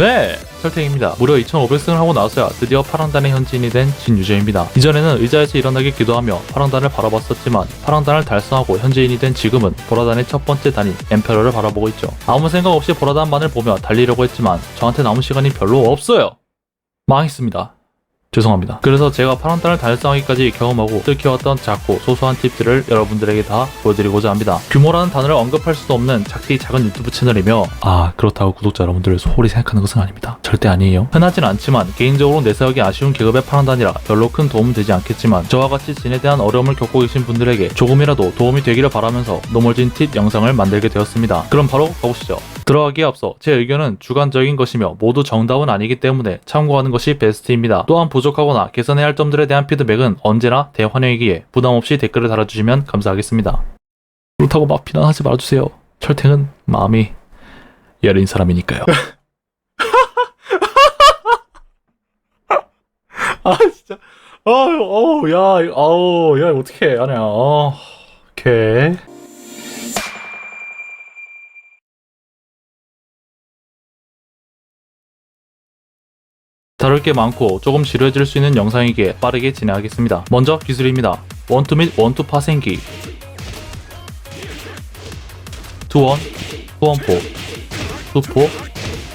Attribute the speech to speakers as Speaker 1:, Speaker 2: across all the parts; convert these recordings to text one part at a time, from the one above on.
Speaker 1: 네, 설탱입니다. 무려 2,500승을 하고 나서야 드디어 파랑단의 현지인이 된 진유저입니다. 이전에는 의자에서 일어나기 기도하며 파랑단을 바라봤었지만 파랑단을 달성하고 현지인이 된 지금은 보라단의 첫 번째 단인 엠페러를 바라보고 있죠. 아무 생각 없이 보라단만을 보며 달리려고 했지만 저한테 남은 시간이 별로 없어요. 망했습니다. 죄송합니다. 그래서 제가 파란단을 달성하기까지 경험하고 뜯겨왔던 작고 소소한 팁들을 여러분들에게 다 보여드리고자 합니다. 규모라는 단어를 언급할 수도 없는 작디 작은 유튜브 채널이며 아 그렇다고 구독자 여러분들을 소홀히 생각하는 것은 아닙니다. 절대 아니에요. 흔하진 않지만 개인적으로 내세우기 아쉬운 계급의 파란 단이라 별로 큰 도움은 되지 않겠지만 저와 같이 진에 대한 어려움을 겪고 계신 분들에게 조금이라도 도움이 되기를 바라면서 노멀진 팁 영상을 만들게 되었습니다. 그럼 바로 가보시죠. 들어가기에 앞서 제 의견은 주관적인 것이며 모두 정답은 아니기 때문에 참고하는 것이 베스트입니다. 또한 부족하거나 개선해야 할 점들에 대한 피드백은 언제나 대환영이기에 부담 없이 댓글을 달아주시면 감사하겠습니다. 그렇다고 막 비난하지 말아주세요. 철탱은 마음이 여린 사람이니까요. 아 진짜 아유 어우 야 아우 야 어떻게 하냐 어 오케이 다룰 게 많고 조금 지루해질 수 있는 영상이기에 빠르게 진행하겠습니다. 먼저 기술입니다. 원투 및 원투 파생기 투원, 투원포, 투포,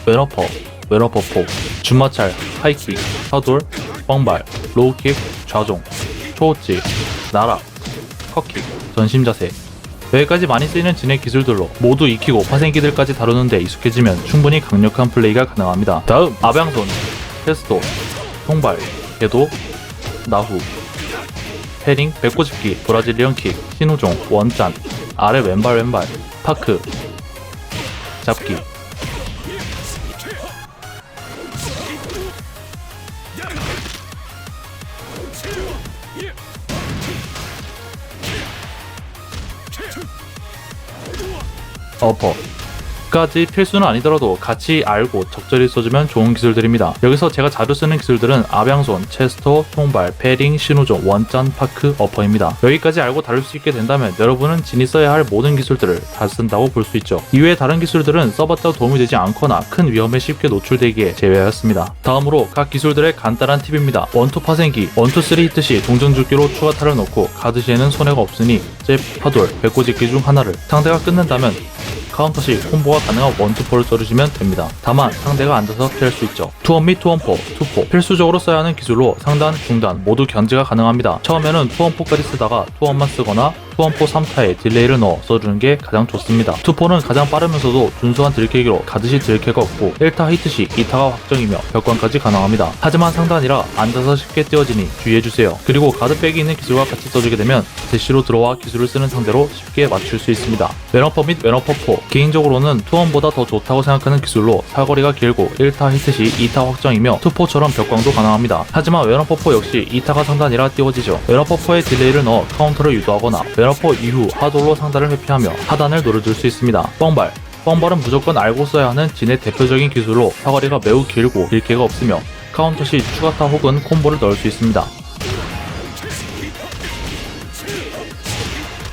Speaker 1: 웨너퍼, 웨너퍼포, 준마찰, 하이킥, 사돌, 뻥발, 로우킥, 좌종, 초호찌, 나락, 컷킥, 전심자세 여기까지 많이 쓰이는 진의 기술들로 모두 익히고 파생기들까지 다루는데 익숙해지면 충분히 강력한 플레이가 가능합니다. 다음 아병손, 테스토, 통발, 궤도, 나후, 패링, 배꼽집기, 브라질리언 킥, 신우종, 원짠, 아래 왼발 왼발, 파크, 잡기, 어퍼 까지 필수는 아니더라도 같이 알고 적절히 써주면 좋은 기술들입니다. 여기서 제가 자주 쓰는 기술들은 아병손, 체스터, 통발, 패링, 신호종, 원짠, 파크, 어퍼입니다. 여기까지 알고 다룰 수 있게 된다면 여러분은 진이 써야 할 모든 기술들을 다 쓴다고 볼 수 있죠. 이외의 다른 기술들은 써봤자 도움이 되지 않거나 큰 위험에 쉽게 노출되기에 제외하였습니다. 다음으로 각 기술들의 간단한 팁입니다. 원투 파생기, 원투 쓰리 히트 시 동정줄기로 추가 탈을 넣고 가드 시에는 손해가 없으니 잽, 파돌, 배꼽짓기 중 하나를 상대가 끊는다면 카운터 시 콤보가 가능한 원투포를 써주시면 됩니다. 다만 상대가 앉아서 피할 수 있죠. 투원 및 투원포, 투포 필수적으로 써야 하는 기술로 상단, 중단 모두 견제가 가능합니다. 처음에는 투원포까지 쓰다가 투원만 쓰거나 투원포 3타에 딜레이를 넣어 써주는 게 가장 좋습니다. 투포는 가장 빠르면서도 준수한 딜캐기로 가듯이 딜캐가 없고 1타 히트 시 2타가 확정이며 벽관까지 가능합니다. 하지만 상단이라 앉아서 쉽게 띄워지니 주의해주세요. 그리고 가드백이 있는 기술과 같이 써주게 되면 대시로 들어와 기술을 쓰는 상대로 쉽게 맞출 수 있습니다. 웨너퍼 및 웨너퍼4 개인적으로는 투원보다 더 좋다고 생각하는 기술로 사거리가 길고 1타 히트 시 2타 확정이며 투포처럼 벽광도 가능합니다. 하지만 웨너퍼4 역시 2타가 상단이라 띄워지죠. 웨너퍼4의 딜레이를 넣어 카운터를 유도하거나 웨너퍼 이후 하돌로 상단을 회피하며 하단을 노려줄 수 있습니다. 뻥발 뻥발은 무조건 알고 써야 하는 진의 대표적인 기술로 사거리가 매우 길고 딜캐가 없으며 카운터 시 추가타 혹은 콤보를 넣을 수 있습니다.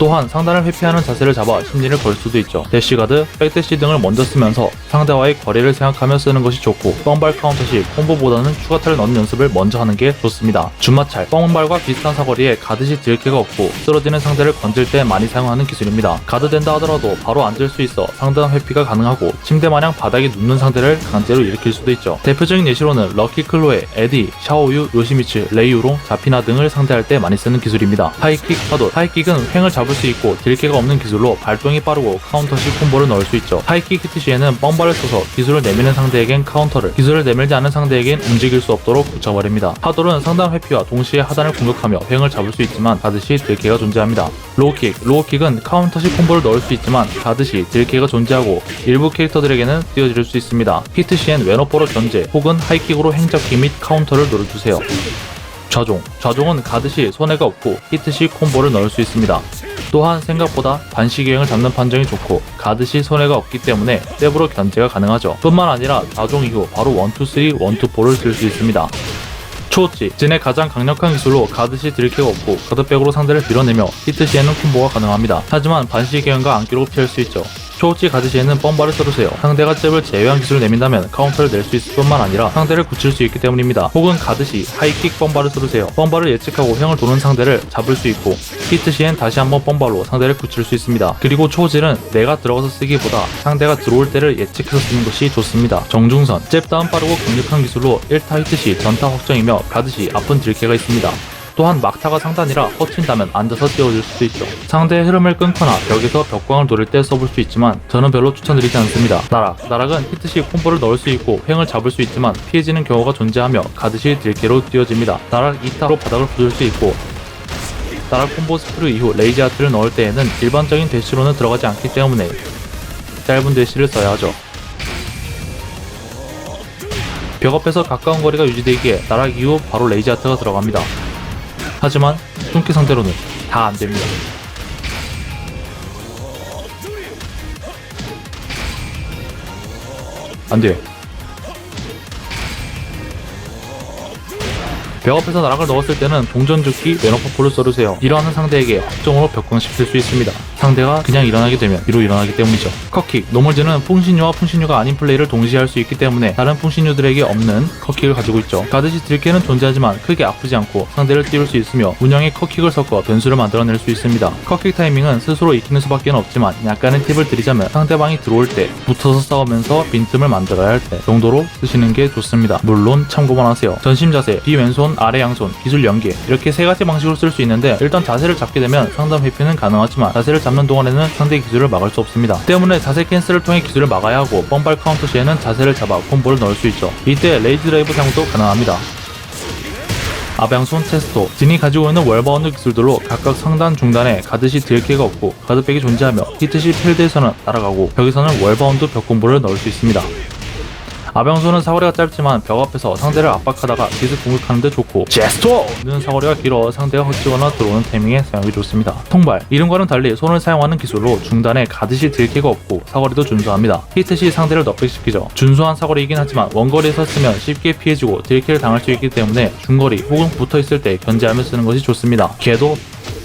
Speaker 1: 또한 상단을 회피하는 자세를 잡아 심리를 걸 수도 있죠. 대시가드, 백대시 등을 먼저 쓰면서 상대와의 거리를 생각하며 쓰는 것이 좋고 뻥발 카운터 시 콤보보다는 추가타를 넣는 연습을 먼저 하는 게 좋습니다. 준마찰, 뻥발과 비슷한 사거리에 가드시 딜캐가 없고 쓰러지는 상대를 건질 때 많이 사용하는 기술입니다. 가드 된다 하더라도 바로 앉을 수 있어 상단 회피가 가능하고 침대 마냥 바닥에 눕는 상대를 강제로 일으킬 수도 있죠. 대표적인 예시로는 럭키 클로에 에디, 샤오유, 요시미츠, 레이유롱, 자피나 등을 상대할 때 많이 쓰는 기술입니다. 하이킥, 파도, 하이킥은 횡을 잡을 수 있고 딜캐가 없는 기술로 발동이 빠르고 카운터 시 콤보를 넣을 수 있죠. 하이킥 히트 시에는 뻥발을 써서 기술을 내미는 상대에겐 카운터를, 기술을 내밀지 않은 상대에겐 움직일 수 없도록 붙여버립니다. 하돌은 상단 회피와 동시에 하단을 공격하며 횡을 잡을 수 있지만 가듯이 딜캐가 존재합니다. 로우킥, 로우킥은 카운터 시 콤보를 넣을 수 있지만 가듯이 딜캐가 존재하고 일부 캐릭터들에게는 띄워질 수 있습니다. 히트 시엔 왼어퍼로 견제 혹은 하이킥으로 횡잡기 및 카운터를 노려주세요. 좌종. 좌종은 가듯이 손해가 없고 히트 시 콤보를 넣을 수 있습니다. 또한 생각보다 반시기행을 잡는 판정이 좋고 가듯이 손해가 없기 때문에 잽으로 견제가 가능하죠. 뿐만 아니라 좌종 이후 바로 1, 2, 3, 1, 2, 4를 쓸수 있습니다. 초호찌 진의 가장 강력한 기술로 가듯이 딜캐가 없고 가드백으로 상대를 밀어내며 히트 시에는 콤보가 가능합니다. 하지만 반시기행과 안기로 피할 수 있죠. 초우지 가드 시에는 뻥바를 써주세요. 상대가 잽을 제외한 기술을 내민다면 카운터를 낼 수 있을 뿐만 아니라 상대를 굳힐 수 있기 때문입니다. 혹은 가드 시 하이킥 뻥바를 써주세요. 뻥바를 예측하고 형을 도는 상대를 잡을 수 있고 히트 시엔 다시 한번 뻥바로 상대를 굳힐 수 있습니다. 그리고 초우질은 내가 들어가서 쓰기보다 상대가 들어올 때를 예측해서 쓰는 것이 좋습니다. 정중선 잽 다운 빠르고 강력한 기술로 1타 히트 시 전타 확정이며 가드 시 아픈 딜캐가 있습니다. 또한 막타가 상단이라 허친다면 앉아서 띄워줄 수도 있죠. 상대의 흐름을 끊거나 벽에서 벽광을 노릴 때 써볼 수 있지만 저는 별로 추천드리지 않습니다. 나락 나락은 히트 시 콤보를 넣을 수 있고 횡을 잡을 수 있지만 피해지는 경우가 존재하며 가드시 딜캐로 띄워집니다. 나락 2타로 바닥을 부술 수 있고 나락 콤보 스프루 이후 레이지 아트를 넣을 때에는 일반적인 대시로는 들어가지 않기 때문에 짧은 대시를 써야 하죠. 벽 앞에서 가까운 거리가 유지되기에 나락 이후 바로 레이지 아트가 들어갑니다. 하지만 뚱키 상대로는 다 안됩니다. 안돼. 벽 앞에서 나락을 넣었을 때는 동전 죽기 매너퍼포를 써주세요. 일어나는 상대에게 확정으로 벽광시킬 수 있습니다. 상대가 그냥 일어나게 되면 뒤로 일어나기 때문이죠. 컷킥, 노멀즈는 풍신유와 풍신유가 아닌 플레이를 동시에 할 수 있기 때문에 다른 풍신유들에게 없는 컷킥을 가지고 있죠. 가듯이 딜캐는 존재하지만 크게 아프지 않고 상대를 띄울 수 있으며 운영에 컷킥을 섞어 변수를 만들어낼 수 있습니다. 컷킥 타이밍은 스스로 익히는 수밖에 없지만 약간의 팁을 드리자면 상대방이 들어올 때 붙어서 싸우면서 빈틈을 만들어야 할 때 정도로 쓰시는 게 좋습니다. 물론 참고만 하세요. 전심 자세, 뒤 왼손, 아래 양손, 기술 연계 이렇게 세 가지 방식으로 쓸 수 있는데 일단 자세를 잡게 되면 상단 회피는 가능하지만 자세를 잡는 동안에는 상대의 기술을 막을 수 없습니다. 때문에 자세 캔슬을 통해 기술을 막아야 하고 뻔발 카운터 시에는 자세를 잡아 콤보를 넣을 수 있죠. 이때 레이즈 드라이브 사용도 가능합니다. 아방손 테스토 진이 가지고 있는 월바운드 기술들로 각각 상단 중단에 가드시 딜캐가 없고 가드백이 존재하며 히트시 필드에서는 날아가고 벽에서는 월바운드 벽 콤보를 넣을 수 있습니다. 아병수는 사거리가 짧지만 벽 앞에서 상대를 압박하다가 기습 공격하는데 좋고 제스토는 사거리가 길어 상대가 헛지거나 들어오는 타이밍에 사용이 좋습니다. 통발 이름과는 달리 손을 사용하는 기술로 중단에 가듯이 딜캐가 없고 사거리도 준수합니다. 히트 시 상대를 넉백시키죠. 준수한 사거리이긴 하지만 원거리에서 쓰면 쉽게 피해지고 딜캐를 당할 수 있기 때문에 중거리 혹은 붙어있을 때 견제하며 쓰는 것이 좋습니다. 궤도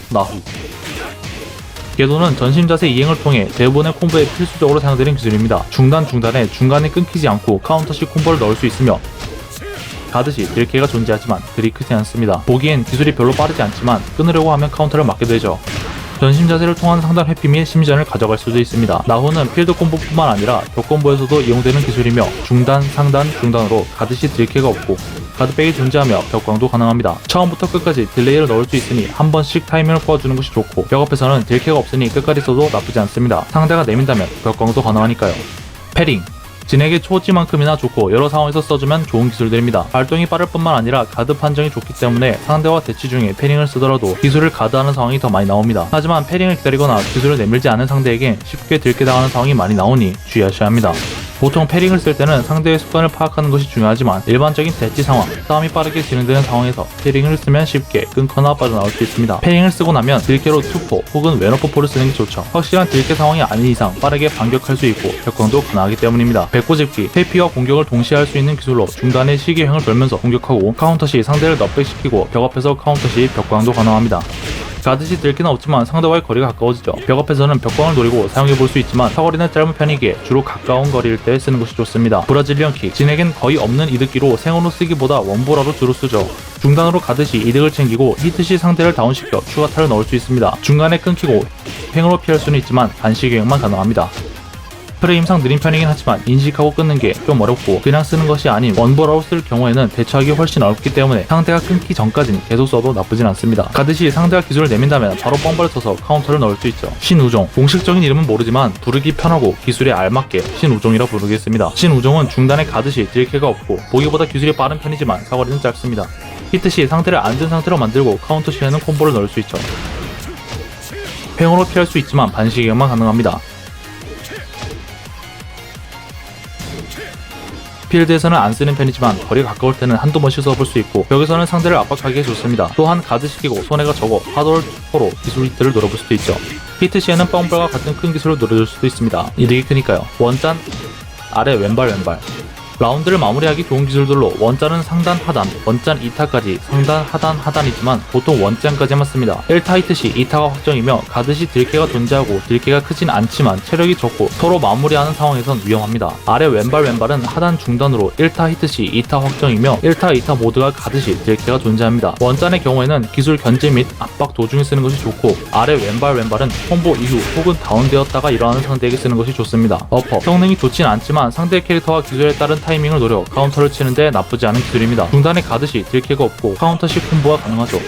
Speaker 1: 나후 궤도는 전심 자세 이행을 통해 대부분의 콤보에 필수적으로 사용되는 기술입니다. 중단 중단에 중간에 끊기지 않고 카운터식 콤보를 넣을 수 있으며 가듯이 딜캐가 존재하지만 그리 크지 않습니다. 보기엔 기술이 별로 빠르지 않지만 끊으려고 하면 카운터를 맞게 되죠. 전심 자세를 통한 상단 회피 및 심리전을 가져갈 수도 있습니다. 나후는 필드 콤보뿐만 아니라 벽 콤보에서도 이용되는 기술이며 중단, 상단, 중단으로 가듯이 딜캐가 없고 가드백이 존재하며 벽광도 가능합니다. 처음부터 끝까지 딜레이를 넣을 수 있으니 한 번씩 타이밍을 꼬아주는 것이 좋고 벽 앞에서는 딜캐가 없으니 끝까지 써도 나쁘지 않습니다. 상대가 내민다면 벽광도 가능하니까요. 패링 진에게 초지만큼이나 좋고 여러 상황에서 써주면 좋은 기술들입니다. 발동이 빠를 뿐만 아니라 가드 판정이 좋기 때문에 상대와 대치 중에 패링을 쓰더라도 기술을 가드하는 상황이 더 많이 나옵니다. 하지만 패링을 기다리거나 기술을 내밀지 않은 상대에겐 쉽게 들게 당하는 상황이 많이 나오니 주의하셔야 합니다. 보통 패링을 쓸 때는 상대의 습관을 파악하는 것이 중요하지만 일반적인 대치 상황, 싸움이 빠르게 진행되는 상황에서 패링을 쓰면 쉽게 끊거나 빠져나올 수 있습니다. 패링을 쓰고 나면 딜캐로 투포 혹은 웨너포포를 쓰는 게 좋죠. 확실한 딜캐 상황이 아닌 이상 빠르게 반격할 수 있고 벽광도 가능하기 때문입니다. 배꼽집기, 회피와 공격을 동시에 할 수 있는 기술로 중단의 시계형을 돌면서 공격하고 카운터 시 상대를 넉백시키고 벽 앞에서 카운터 시 벽광도 가능합니다. 가듯이 들기는 없지만 상대와의 거리가 가까워지죠. 벽 앞에서는 벽광을 노리고 사용해 볼 수 있지만 사거리는 짧은 편이기에 주로 가까운 거리일 때 쓰는 것이 좋습니다. 브라질리언 킥 진에겐 거의 없는 이득기로 생으로 쓰기보다 원보라로 주로 쓰죠. 중단으로 가듯이 이득을 챙기고 히트 시 상대를 다운시켜 추가타를 넣을 수 있습니다. 중간에 끊기고 횡으로 피할 수는 있지만 반시계형만 가능합니다. 프레임상 느린 편이긴 하지만 인식하고 끊는 게 좀 어렵고 그냥 쓰는 것이 아닌 원보라로 쓸 경우에는 대처하기 훨씬 어렵기 때문에 상대가 끊기 전까지는 계속 써도 나쁘진 않습니다. 가듯이 상대가 기술을 내민다면 바로 써서 카운터를 넣을 수 있죠. 신우종 공식적인 이름은 모르지만 부르기 편하고 기술에 알맞게 신우종이라 부르겠습니다. 신우종은 중단에 가듯이 딜캐가 없고 보기보다 기술이 빠른 편이지만 사거리는 짧습니다. 히트 시 상대를 앉은 상태로 만들고 카운터 시에는 콤보를 넣을 수 있죠. 횡으로 피할 수 있지만 반시계만 가능합니다. 필드에서는 안 쓰는 편이지만 거리가 가까울 때는 한두 번씩 써볼 수 있고 벽에서는 상대를 압박하기에 좋습니다. 또한 가드시키고 손해가 적어 하돌 포로 기술 히트를 노려볼 수도 있죠. 히트 시에는 뻥블과 같은 큰 기술을 노려줄 수도 있습니다. 이득이 크니까요. 원짠 아래 왼발 왼발 라운드를 마무리하기 좋은 기술들로 원짠은 상단 하단, 원짠 2타까지 상단 하단 하단이지만 보통 원짠까지만 씁니다. 1타 히트 시 2타가 확정이며 가듯이 딜캐가 존재하고 딜캐가 크진 않지만 체력이 적고 서로 마무리하는 상황에선 위험합니다. 아래 왼발 왼발은 하단 중단으로 1타 히트 시 2타 확정이며 1타 2타 모두가 가듯이 딜캐가 존재합니다. 원짠의 경우에는 기술 견제 및 압박 도중에 쓰는 것이 좋고 아래 왼발 왼발은 콤보 이후 혹은 다운되었다가 일어나는 상대에게 쓰는 것이 좋습니다. 어퍼 성능이 좋진 않지만 상대 캐릭터와 기술에 따른 타이밍을 노려 카운터를 치는데 나쁘지 않은 기술입니다. 중단에 가듯이 딜캐가 없고 카운터식 콤보가 가능하죠.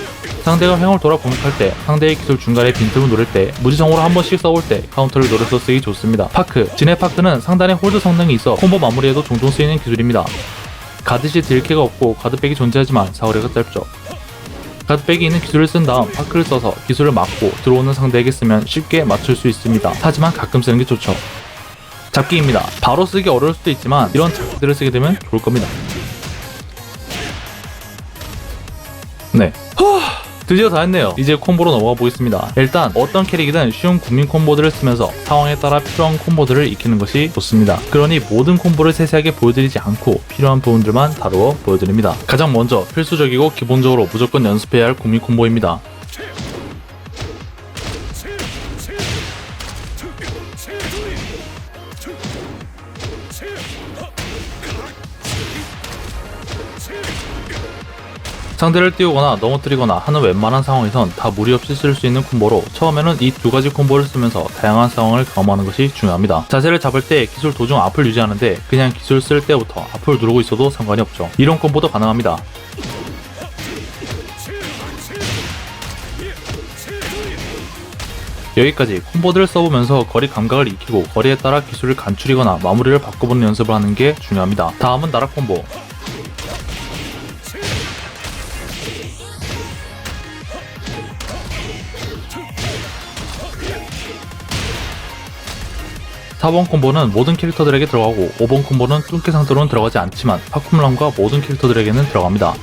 Speaker 1: 상대가 횡을 돌아 공격할 때 상대의 기술 중간에 빈틈을 노릴 때 무지성으로 한 번씩 써올 때 카운터를 노려서 쓰기 좋습니다. 파크 진의 파크는 상단에 홀드 성능이 있어 콤보 마무리에도 종종 쓰이는 기술입니다. 가듯이 딜캐가 없고 가드백이 존재하지만 사거리가 짧죠. 가드백이 있는 기술을 쓴 다음 파크를 써서 기술을 막고 들어오는 상대에게 쓰면 쉽게 맞출 수 있습니다. 하지만 가끔 쓰는 게 좋죠. 잡기입니다. 바로 쓰기 어려울 수도 있지만 이런 잡기들을 쓰게 되면 좋을 겁니다. 네. 드디어 다 했네요. 이제 콤보로 넘어가 보겠습니다. 일단 어떤 캐릭이든 쉬운 국민 콤보들을 쓰면서 상황에 따라 필요한 콤보들을 익히는 것이 좋습니다. 그러니 모든 콤보를 세세하게 보여드리지 않고 필요한 부분들만 다루어 보여드립니다. 가장 먼저 필수적이고 기본적으로 무조건 연습해야 할 국민 콤보입니다. 상대를 띄우거나 넘어뜨리거나 하는 웬만한 상황에선 다 무리 없이 쓸 수 있는 콤보로 처음에는 이 두 가지 콤보를 쓰면서 다양한 상황을 경험하는 것이 중요합니다. 자세를 잡을 때 기술 도중 앞을 유지하는데 그냥 기술 쓸 때부터 앞을 누르고 있어도 상관이 없죠. 이런 콤보도 가능합니다. 여기까지 콤보들을 써보면서 거리 감각을 익히고 거리에 따라 기술을 간추리거나 마무리를 바꿔보는 연습을 하는 게 중요합니다. 다음은 나락 콤보. 사번 콤보는 모든 캐릭터들에게 들어가고 5번 콤보는 뚱깨 상태로는 들어가지 않지만 파쿰람과 모든 캐릭터들에게는 들어갑니다.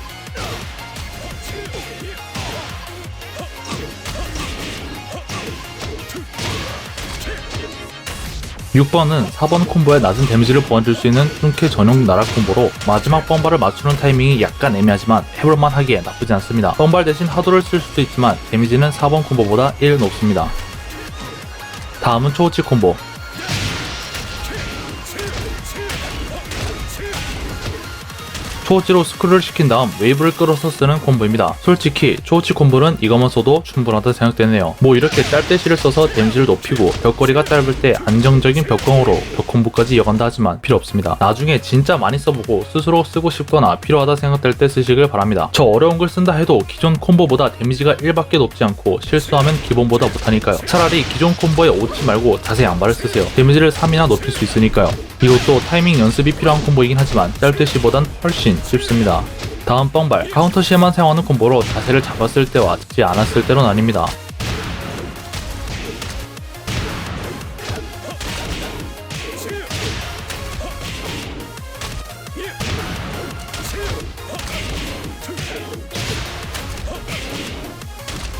Speaker 1: 6번은 4번 콤보에 낮은 데미지를 보완줄 수 있는 뚱캐 전용 나락 콤보로 마지막 뻥발을 맞추는 타이밍이 약간 애매하지만 해볼만 하기에 나쁘지 않습니다. 뻥발 대신 하도를 쓸 수도 있지만 데미지는 4번 콤보보다 1 높습니다. 다음은 초우치 콤보 초호치로 스크롤을 시킨 다음 웨이브를 끌어서 쓰는 콤보입니다. 솔직히 초호치 콤보는 이것만 써도 충분하다 생각되네요. 뭐 이렇게 짤대시를 써서 데미지를 높이고 벽거리가 짧을 때 안정적인 벽공으로 벽 콤보까지 이어간다 하지만 필요 없습니다. 나중에 진짜 많이 써보고 스스로 쓰고 싶거나 필요하다 생각될 때 쓰시길 바랍니다. 저 어려운 걸 쓴다 해도 기존 콤보보다 데미지가 1밖에 높지 않고 실수하면 기본보다 못하니까요. 차라리 기존 콤보에 오지 말고 자세히 양발을 쓰세요. 데미지를 3이나 높일 수 있으니까요. 이것도 타이밍 연습이 필요한 콤보이긴 하지만 짤대시보단 훨씬 쉽습니다. 다음 뻥발 카운터 시에만 사용하는 콤보로 자세를 잡았을 때와 잡지 않았을 때로 나뉩니다.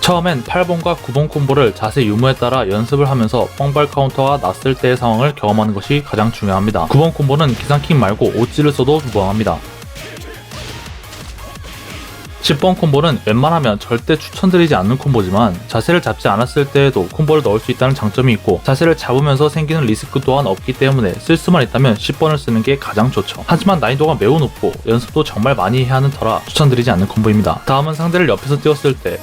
Speaker 1: 처음엔 8번과 9번 콤보를 자세 유무에 따라 연습을 하면서 뻥발 카운터가 났을 때의 상황을 경험하는 것이 가장 중요합니다. 9번 콤보는 기상킥 말고 오찌를 써도 무방합니다. 10번 콤보는 웬만하면 절대 추천드리지 않는 콤보지만 자세를 잡지 않았을 때에도 콤보를 넣을 수 있다는 장점이 있고 자세를 잡으면서 생기는 리스크 또한 없기 때문에 쓸 수만 있다면 10번을 쓰는 게 가장 좋죠. 하지만 난이도가 매우 높고 연습도 정말 많이 해야 하는 터라 추천드리지 않는 콤보입니다. 다음은 상대를 옆에서 띄웠을 때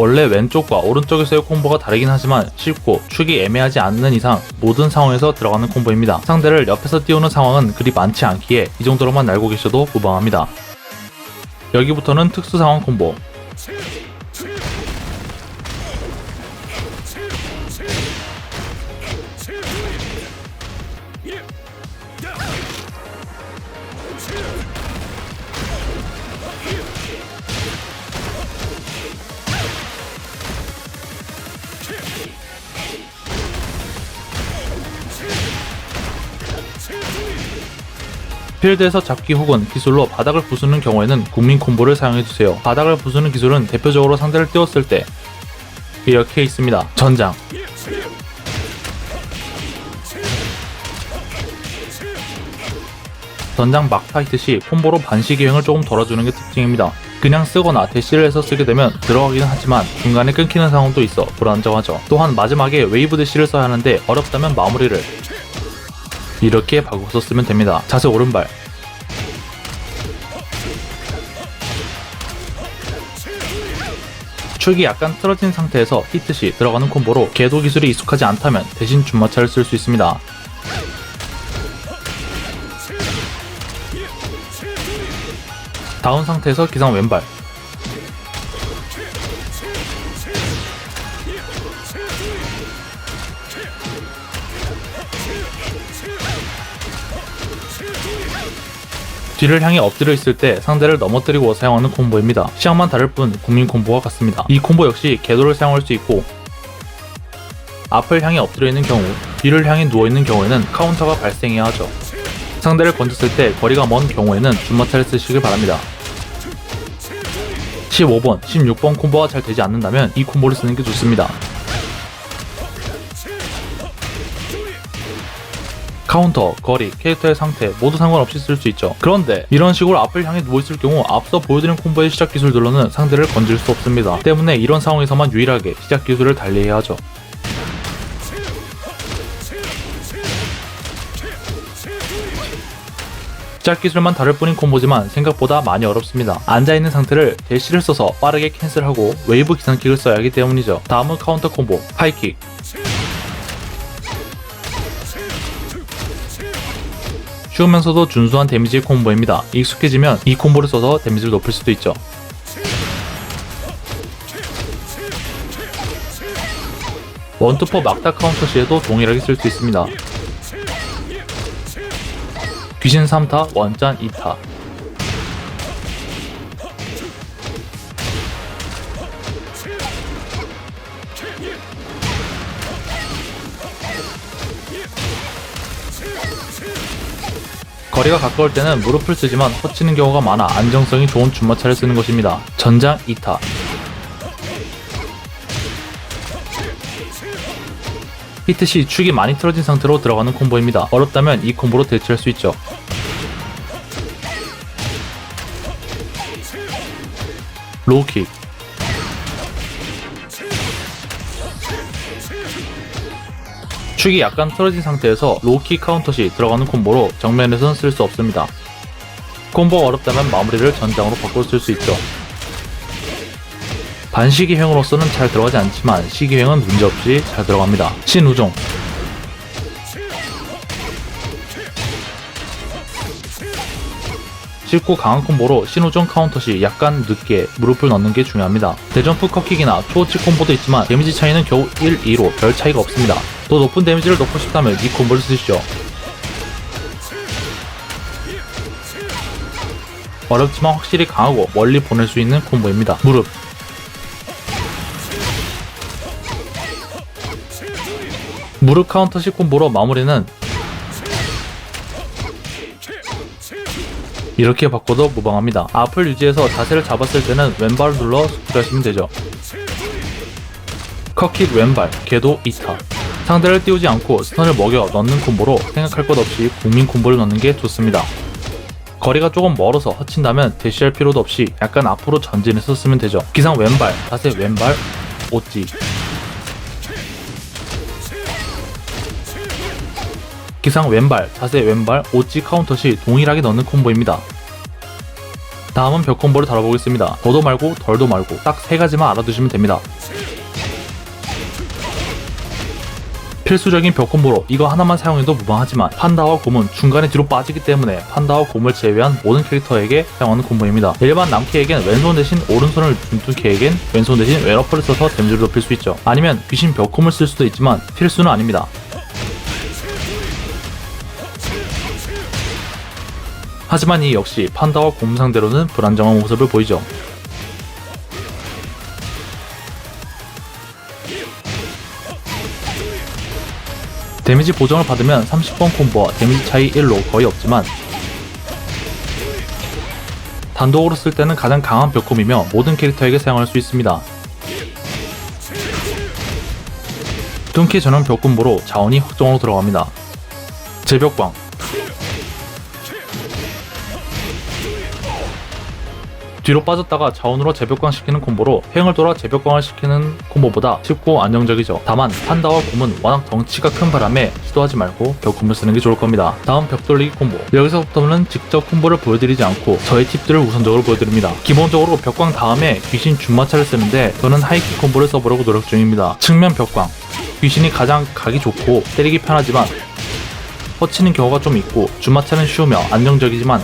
Speaker 1: 원래 왼쪽과 오른쪽에서의 콤보가 다르긴 하지만 쉽고 축이 애매하지 않는 이상 모든 상황에서 들어가는 콤보입니다. 상대를 옆에서 띄우는 상황은 그리 많지 않기에 이 정도로만 알고 계셔도 무방합니다. 여기부터는 특수 상황 콤보. 필드에서 잡기 혹은 기술로 바닥을 부수는 경우에는 국민 콤보를 사용해주세요. 바닥을 부수는 기술은 대표적으로 상대를 띄웠을 때 이렇게 있습니다. 전장, 전장 막타이트 시 콤보로 반시 기행을 조금 덜어주는 게 특징입니다. 그냥 쓰거나 대시를 해서 쓰게 되면 들어가기는 하지만 중간에 끊기는 상황도 있어 불안정하죠. 또한 마지막에 웨이브 대시를 써야 하는데 어렵다면 마무리를 이렇게 바꿔서 쓰면 됩니다. 자세 오른발 축이 약간 틀어진 상태에서 히트 시 들어가는 콤보로 궤도 기술이 익숙하지 않다면 대신 준마차를 쓸 수 있습니다. 다운 상태에서 기상 왼발 뒤를 향해 엎드려 있을 때 상대를 넘어뜨리고 사용하는 콤보입니다. 시향만 다를 뿐 국민 콤보와 같습니다. 이 콤보 역시 궤도를 사용할 수 있고 앞을 향해 엎드려 있는 경우, 뒤를 향해 누워 있는 경우에는 카운터가 발생해야 하죠. 상대를 건졌을 때 거리가 먼 경우에는 준마차를 쓰시길 바랍니다. 15번, 16번 콤보가 잘 되지 않는다면 이 콤보를 쓰는 게 좋습니다. 카운터, 거리, 캐릭터의 상태 모두 상관없이 쓸 수 있죠. 그런데 이런 식으로 앞을 향해 누워있을 경우 앞서 보여드린 콤보의 시작 기술들로는 상대를 건질 수 없습니다. 때문에 이런 상황에서만 유일하게 시작 기술을 달리해야 하죠. 시작 기술만 다를 뿐인 콤보지만 생각보다 많이 어렵습니다. 앉아있는 상태를 대시를 써서 빠르게 캔슬하고 웨이브 기상킥을 써야 하기 때문이죠. 다음은 카운터 콤보, 하이킥. 쉬우면서도 준수한 데미지 콤보입니다. 익숙해지면 이 콤보를 써서 데미지를 높일 수도 있죠. 원투포 막타 카운터 시에도 동일하게 쓸 수 있습니다. 귀신 3타, 원짠 2타. 거리가 가까울 때는 무릎을 쓰지만 허치는 경우가 많아 안정성이 좋은 준마차를 쓰는 것입니다. 전장 2타. 히트 시 축이 많이 틀어진 상태로 들어가는 콤보입니다. 어렵다면 이 콤보로 대체할 수 있죠. 로우킥 축이 약간 틀어진 상태에서 로우킥 카운터 시 들어가는 콤보로 정면에선 쓸 수 없습니다. 콤보가 어렵다면 마무리를 전장으로 바꿔 쓸 수 있죠. 반시기행으로서는 잘 들어가지 않지만 시기행은 문제없이 잘 들어갑니다. 신우종 쉽고 강한 콤보로 신우종 카운터 시 약간 늦게 무릎을 넣는 게 중요합니다. 대전프 컷킥이나 초호치 콤보도 있지만 데미지 차이는 겨우 1, 2로 별 차이가 없습니다. 더 높은 데미지를 넣고 싶다면 이 콤보를 쓰시죠. 어렵지만 확실히 강하고 멀리 보낼 수 있는 콤보입니다. 무릎 무릎 카운터식 콤보로 마무리는 이렇게 바꿔도 무방합니다. 앞을 유지해서 자세를 잡았을 때는 왼발을 눌러 스프하시면 되죠. 컷킥 왼발, 궤도 2타. 상대를 띄우지 않고 스턴을 먹여 넣는 콤보로 생각할 것 없이 국민 콤보를 넣는 게 좋습니다. 거리가 조금 멀어서 허친다면 대시할 필요도 없이 약간 앞으로 전진해서 쓰면 되죠. 기상 왼발, 자세 왼발, 오찌. 기상 왼발, 자세 왼발, 오찌 카운터 시 동일하게 넣는 콤보입니다. 다음은 벽 콤보를 다뤄보겠습니다. 더도 말고 덜도 말고 딱 세 가지만 알아두시면 됩니다. 필수적인 벽 콤보로 이거 하나만 사용해도 무방하지만 판다와 곰은 중간에 뒤로 빠지기 때문에 판다와 곰을 제외한 모든 캐릭터에게 사용하는 콤보입니다. 일반 남캐에겐 왼손 대신 오른손을 둔둔 캐에겐 왼손 대신 왼어퍼를 써서 데미지를 높일 수 있죠. 아니면 귀신 벽 콤을 쓸 수도 있지만 필수는 아닙니다. 하지만 이 역시 판다와 곰 상대로는 불안정한 모습을 보이죠. 데미지 보정을 받으면 30번 콤보와 데미지 차이 1로 거의 없지만 단독으로 쓸 때는 가장 강한 벽곰이며 모든 캐릭터에게 사용할 수 있습니다. 뚱키 전용 벽곰보로 자원이 확정으로 들어갑니다. 제벽광 뒤로 빠졌다가 자원으로 재벽광 시키는 콤보로 횡을 돌아 재벽광을 시키는 콤보보다 쉽고 안정적이죠. 다만 판다와 곰은 워낙 덩치가 큰 바람에 시도하지 말고 벽곰을 쓰는 게 좋을 겁니다. 다음 벽 돌리기 콤보. 여기서부터는 직접 콤보를 보여드리지 않고 저의 팁들을 우선적으로 보여드립니다. 기본적으로 벽광 다음에 귀신 준마차를 쓰는데 저는 하이킥 콤보를 써보려고 노력 중입니다. 측면 벽광. 귀신이 가장 가기 좋고 때리기 편하지만 뻗치는 경우가 좀 있고 준마차는 쉬우며 안정적이지만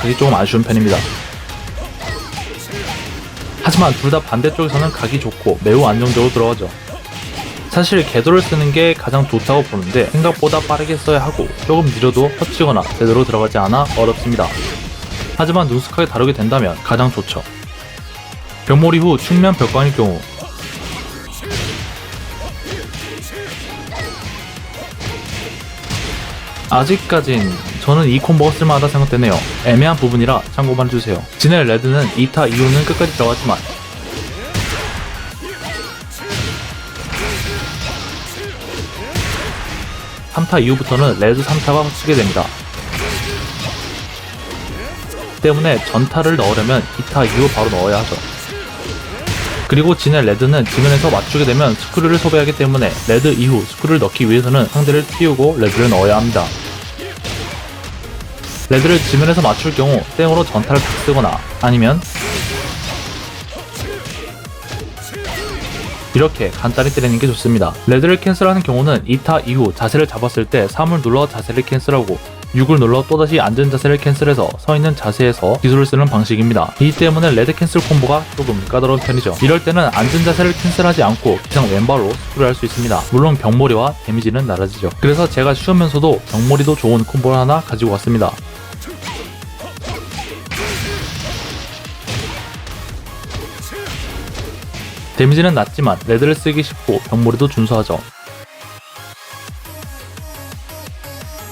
Speaker 1: 각이 조금 아쉬운 편입니다. 하지만 둘 다 반대쪽에서는 각이 좋고 매우 안정적으로 들어가죠. 사실 궤도를 쓰는 게 가장 좋다고 보는데 생각보다 빠르게 써야 하고 조금 느려도 헛치거나 제대로 들어가지 않아 어렵습니다. 하지만 능숙하게 다루게 된다면 가장 좋죠. 벽몰이 후 측면 벽광일 경우 아직까진 저는 이 콤보가 쓸만하다 생각되네요. 애매한 부분이라 참고만 해주세요. 진의 레드는 2타 이후는 끝까지 들어가지만 삼타 이후부터는 레드 3타가 헛치게 됩니다. 때문에 전타를 넣으려면 2타 이후 바로 넣어야 하죠. 그리고 진의 레드는 지면에서 맞추게 되면 스크류를 소비하기 때문에 레드 이후 스크류를 넣기 위해서는 상대를 띄우고 레드를 넣어야 합니다. 레드를 지면에서 맞출 경우 땡으로 전타를 탁 쓰거나 아니면 이렇게 간단히 때리는 게 좋습니다. 레드를 캔슬하는 경우는 2타 이후 자세를 잡았을 때 3을 눌러 자세를 캔슬하고 6을 눌러 또다시 앉은 자세를 캔슬해서 서 있는 자세에서 기술을 쓰는 방식입니다. 이 때문에 레드 캔슬 콤보가 조금 까다로운 편이죠. 이럴 때는 앉은 자세를 캔슬하지 않고 그냥 왼발로 스크를 할 수 있습니다. 물론 병몰이와 데미지는 낮아지죠. 그래서 제가 쉬우면서도 병몰이도 좋은 콤보를 하나 가지고 왔습니다. 데미지는 낮지만 레드를 쓰기 쉽고 병몰이도 준수하죠.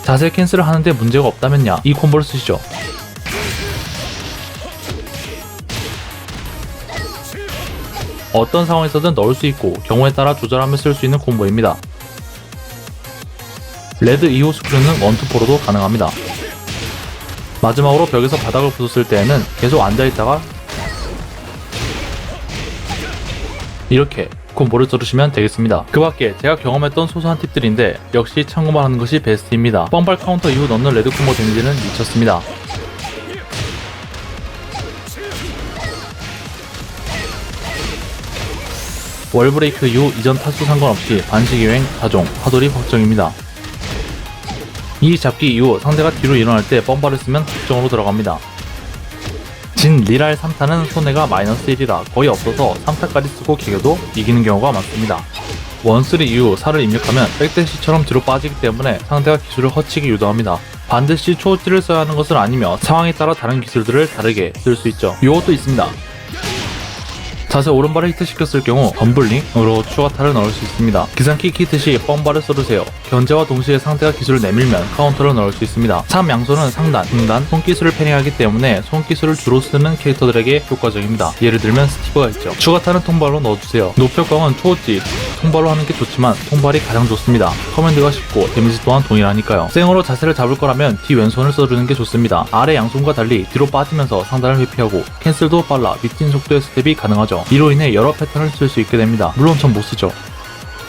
Speaker 1: 자세 캔슬을 하는데 문제가 없다면야 이 콤보를 쓰시죠. 어떤 상황에서든 넣을 수 있고 경우에 따라 조절하며 쓸 수 있는 콤보입니다. 레드 이후 스크류는 원투포로도 가능합니다. 마지막으로 벽에서 바닥을 부쉈을 때에는 계속 앉아있다가 이렇게 콤보를 써주시면 되겠습니다. 그 밖에 제가 경험했던 소소한 팁들인데 역시 참고만 하는 것이 베스트입니다. 뻥발 카운터 이후 넣는 레드 콤보 데미지는 미쳤습니다. 월브레이크 이후 이전 타수 상관없이 여행, 자종, 하돌이 확정입니다. 이 잡기 이후 상대가 뒤로 일어날 때 뻥발을 쓰면 확정으로 들어갑니다. 진 리랄 3타는 손해가 마이너스 1이라 거의 없어서 3타까지 쓰고 개겨도 이기는 경우가 많습니다. 원쓰리 이후 살을 입력하면 백대시처럼 뒤로 빠지기 때문에 상대가 기술을 허치게 유도합니다. 반드시 초호치를 써야 하는 것은 아니며 상황에 따라 다른 기술들을 다르게 쓸 수 있죠. 요것도 있습니다. 자세 오른발을 히트시켰을 경우 덤블링으로 추가 타를 넣을 수 있습니다. 기상킥 히트 시 뻥발을 써주세요. 견제와 동시에 상대가 기술을 내밀면 카운터를 넣을 수 있습니다. 3양손은 상단, 중단, 손기술을 패링하기 때문에 손기술을 주로 쓰는 캐릭터들에게 효과적입니다. 예를 들면 스티브가 있죠. 추가 타는 통발로 넣어주세요. 노표광은 초호찌, 통발로 하는 게 좋지만 통발이 가장 좋습니다. 커맨드가 쉽고 데미지 또한 동일하니까요. 생으로 자세를 잡을 거라면 뒤 왼손을 써주는 게 좋습니다. 아래 양손과 달리 뒤로 빠지면서 상단을 회피하고 캔슬도 빨라 미친 속도의 스텝이 가능하죠. 이로 인해 여러 패턴을 쓸 수 있게 됩니다. 물론 전 못 쓰죠.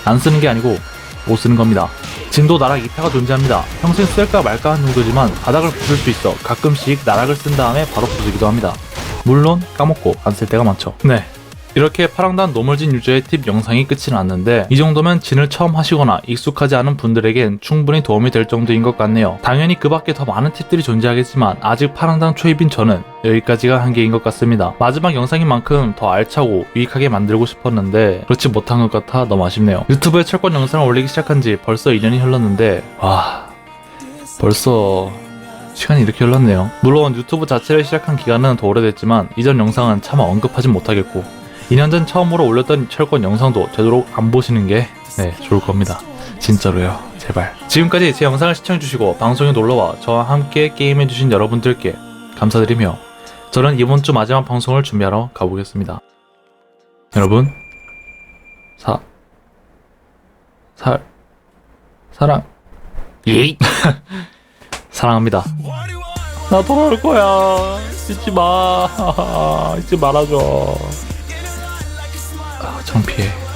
Speaker 1: 안 쓰는 게 아니고 못 쓰는 겁니다. 진도 나락 2타가 존재합니다. 평생 쓸까 말까 한 정도지만 바닥을 부술 수 있어 가끔씩 나락을 쓴 다음에 바로 부수기도 합니다. 물론 까먹고 안 쓸 때가 많죠. 네. 이렇게 파랑단 노멀진 유저의 팁 영상이 끝이 났는데 이 정도면 진을 처음 하시거나 익숙하지 않은 분들에겐 충분히 도움이 될 정도인 것 같네요. 당연히 그 밖에 더 많은 팁들이 존재하겠지만 아직 파랑단 초입인 저는 여기까지가 한계인 것 같습니다. 마지막 영상인 만큼 더 알차고 유익하게 만들고 싶었는데 그렇지 못한 것 같아 너무 아쉽네요. 유튜브에 철권 영상을 올리기 시작한 지 벌써 2년이 흘렀는데 와 벌써 시간이 이렇게 흘렀네요. 물론 유튜브 자체를 시작한 기간은 더 오래됐지만 이전 영상은 차마 언급하진 못하겠고 2년 전 처음으로 올렸던 철권 영상도 되도록 안 보시는 게 네, 좋을 겁니다. 진짜로요. 제발. 지금까지 제 영상을 시청해주시고 방송에 놀러와 저와 함께 게임해주신 여러분들께 감사드리며 저는 이번 주 마지막 방송을 준비하러 가보겠습니다. 여러분, 사, 살, 사랑, 예 사랑합니다. 나 돌아올 거야. 잊지 마. 잊지 말아줘. 아, 창피해.